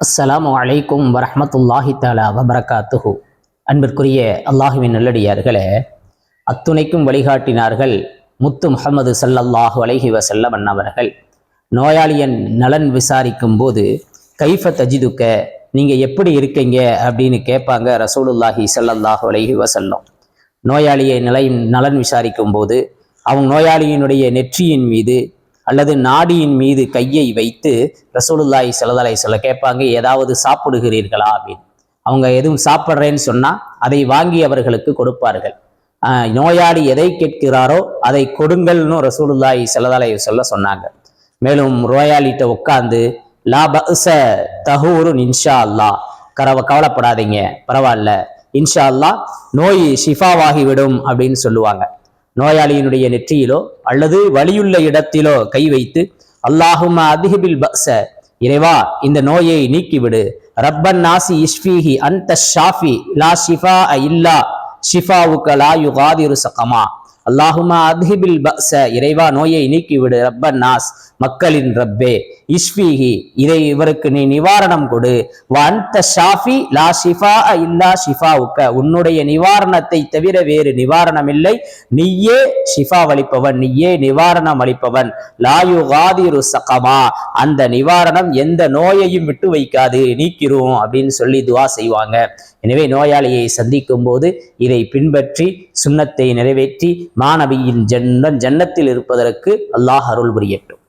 அஸ்லாம் அலைக்கும் வரமத்துல்லாஹி தாலா வபரகாத்துஹு. அன்பிற்குரிய அல்லாஹுவின் நல்லடியார்களே அத்துணைக்கும் வழிகாட்டினார்கள் முத்து முகமது சல்லல்லாஹு அலஹி வஸல்லம் அன்னவர்கள் நோயாளியன் நலன் விசாரிக்கும் போது கைஃப தஜிதுக்க நீங்கள் எப்படி இருக்கீங்க? அப்படின்னு கேட்பாங்க ரசூலுல்லாஹி சல்லல்லாஹு அலஹி வசல்லம் நோயாளியை நிலை நலன் விசாரிக்கும் போது அவங்க நோயாளியினுடைய நெற்றியின் மீது அல்லது நாடியின் மீது கையை வைத்து ரசூலுல்லாஹி செலதலை சொல்ல கேட்பாங்க ஏதாவது சாப்பிடுகிறீர்களா? அப்படின்னு. அவங்க எதுவும் சாப்பிட்றேன்னு சொன்னால் அதை வாங்கி அவர்களுக்கு கொடுப்பார்கள் நோயாளி எதை கேட்கிறாரோ அதை கொடுங்கள்னு ரசூலுல்லாய் செலதலை சொல்ல சொன்னாங்க. மேலும் நோயாளிகிட்ட உட்காந்து லா பஅஸ தஹூருன் இன்ஷா அல்லாஹ் கரவ கவலைப்படாதீங்க பரவாயில்ல. இன்ஷா அல்லாஹ் நோய் ஷிஃபாவாகிவிடும் அப்படின்னு சொல்லுவாங்க. நோயாளியினுடைய நெற்றியிலோ அல்லது வலியுள்ள இடத்திலோ கை வைத்து அல்லாஹும அதிகபில் பக்ச இறைவா இந்த நோயை நீக்கிவிடு. ரப்பன் நாசி இஷ்ஃபீஹி அந்த ஷாஃபி லா ஷிஃபா இல்லா ஷிஃபாவுக்க லா யுகாதிரு சகமா. அல்லாஹுமா அதிபில் பஸ இறைவா நோயை நீக்கிவிடு ரப்பன் நாஸ் மக்களின் ரப்பே. இஷ்ஃபீஹி இதை இவருக்கு நீ நிவாரணம் கொடு. வந்த ஷாஃபி லா ஷிஃபா இல்லா ஷிஃபாவுக்க. உன்னுடைய நிவாரணத்தை தவிர வேறு நிவாரணம் இல்லை. நீயே ஷிஃபா அளிப்பவன் நீயே நிவாரணம் அளிப்பவன். லாயு காதிரு சகமா. அந்த நிவாரணம் எந்த நோயையும் விட்டு வைக்காது நீக்கிறோம் அப்படின்னு சொல்லி துவா செய்வாங்க. எனவே நோயாளியை சந்திக்கும் போது இதை பின்பற்றி சுண்ணத்தை நிறைவேற்றி மாணவியின் ஜன்ன ஜன்னத்தில் இருப்பதற்கு அல்லாஹ் அருள் புரியட்டும்